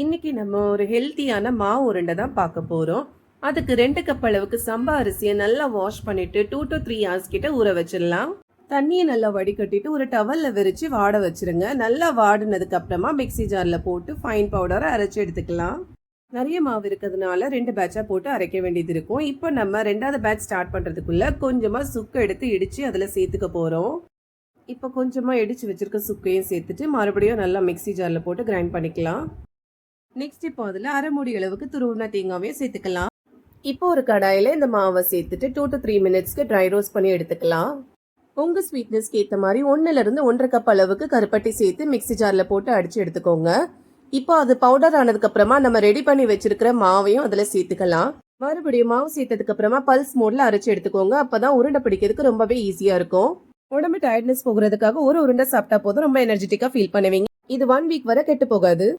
இன்னைக்கு நம்ம ஒரு ஹெல்த்தியான மாவு உருண்டை தான் பார்க்க போகிறோம் அதுக்கு ரெண்டு கப் அளவுக்கு சம்பா அரிசியை நல்லா வாஷ் பண்ணிட்டு டூ டு த்ரீ ஹவர்ஸ் கிட்ட ஊற வச்சிடலாம். தண்ணியை நல்லா வடிகட்டிட்டு ஒரு டவலில் விரிச்சு வாட வச்சிருங்க. நல்லா வாடினதுக்கு அப்புறமா மிக்ஸி ஜாரில் போட்டு ஃபைன் பவுடரை அரைச்சி எடுத்துக்கலாம். நிறைய மாவு இருக்கிறதுனால ரெண்டு பேட்சாக போட்டு அரைக்க வேண்டியது இருக்கும். இப்போ நம்ம ரெண்டாவது பேட்ச் ஸ்டார்ட் பண்ணுறதுக்குள்ளே கொஞ்சமாக சுக்கு எடுத்து இடித்து அதில் சேர்த்துக்க போகிறோம் இப்போ கொஞ்சமாக இடிச்சு வச்சுருக்க சுக்கையும் சேர்த்துட்டு மறுபடியும் நல்லா மிக்ஸி ஜாரில் போட்டு கிரைண்ட் பண்ணிக்கலாம். நெக்ஸ்ட் இப்போ அதில் அரை மூடி அளவுக்கு துருவின தேங்காவையும் சேர்த்துக்கலாம். இப்போ ஒரு கடாயில் இந்த மாவை சேர்த்துட்டு டூ டு த்ரீ மினிட்ஸ்க்கு ட்ரை ரோஸ்ட் பண்ணி எடுத்துக்கலாம். உங்கள் ஸ்வீட்னஸ்க்கு ஏற்ற மாதிரி ஒன்றுலேருந்து ஒன்றரை கப் அளவுக்கு கருப்பட்டி சேர்த்து மிக்ஸி ஜாரில் போட்டு அடித்து எடுத்துக்கோங்க. இப்போ அது பவுடர் ஆனதுக்கப்புறமா நம்ம ரெடி பண்ணி வச்சிருக்கிற மாவையும் அதில் சேர்த்துக்கலாம். மறுபடியும் மாவு சேர்த்ததுக்கு அப்புறமா பல்ஸ் மோட்ல அரைச்சு எடுத்துக்கோங்க. அப்பதான் உருண்டை பிடிக்கிறதுக்கு ரொம்பவே ஈஸியா இருக்கும். உடம்பு டயர்ட்னஸ் போகிறதுக்காக ஒரு உருண்டை சாப்பிட்டா போதும். ரொம்ப எனர்ஜெட்டிக்கா ஃபீல் பண்ணுவீங்க. இது ஒன் வீக் வரை கெட்டு போகாது.